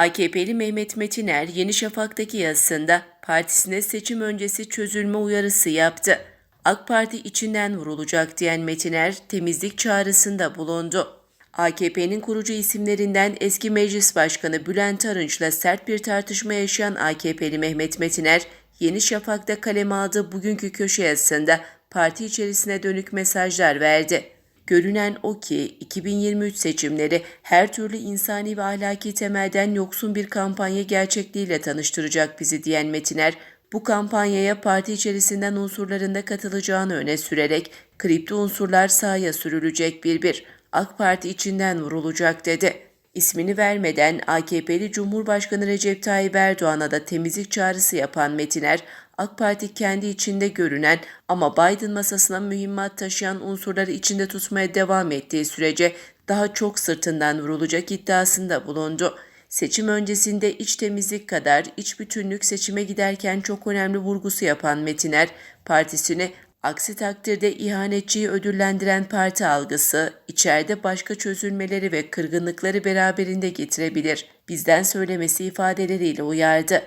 AKP'li Mehmet Metiner Yeni Şafak'taki yazısında partisine seçim öncesi çözülme uyarısı yaptı. AK Parti içinden vurulacak diyen Metiner temizlik çağrısında bulundu. AKP'nin kurucu isimlerinden eski Meclis Başkanı Bülent Arınç'la sert bir tartışma yaşayan AKP'li Mehmet Metiner, Yeni Şafak'ta kaleme aldığı bugünkü köşe yazısında parti içerisine dönük mesajlar verdi. Görünen o ki 2023 seçimleri her türlü insani ve ahlaki temelden yoksun bir kampanya gerçekliğiyle tanıştıracak bizi diyen Metiner, bu kampanyaya parti içerisinden unsurların da katılacağını öne sürerek kripto unsurlar sahaya sürülecek bir bir, AK Parti içinden vurulacak dedi. İsmini vermeden AKP'li Cumhurbaşkanı Recep Tayyip Erdoğan'a da temizlik çağrısı yapan Metiner, AK Parti kendi içinde görünen ama Biden masasına mühimmat taşıyan unsurları içinde tutmaya devam ettiği sürece daha çok sırtından vurulacak iddiasında bulundu. Seçim öncesinde iç temizlik kadar iç bütünlük seçime giderken çok önemli vurgusu yapan Metiner, partisini aksi takdirde ihanetçiyi ödüllendiren parti algısı içeride başka çözülmeleri ve kırgınlıkları beraberinde getirebilir. Bizden söylemesi ifadeleriyle uyardı.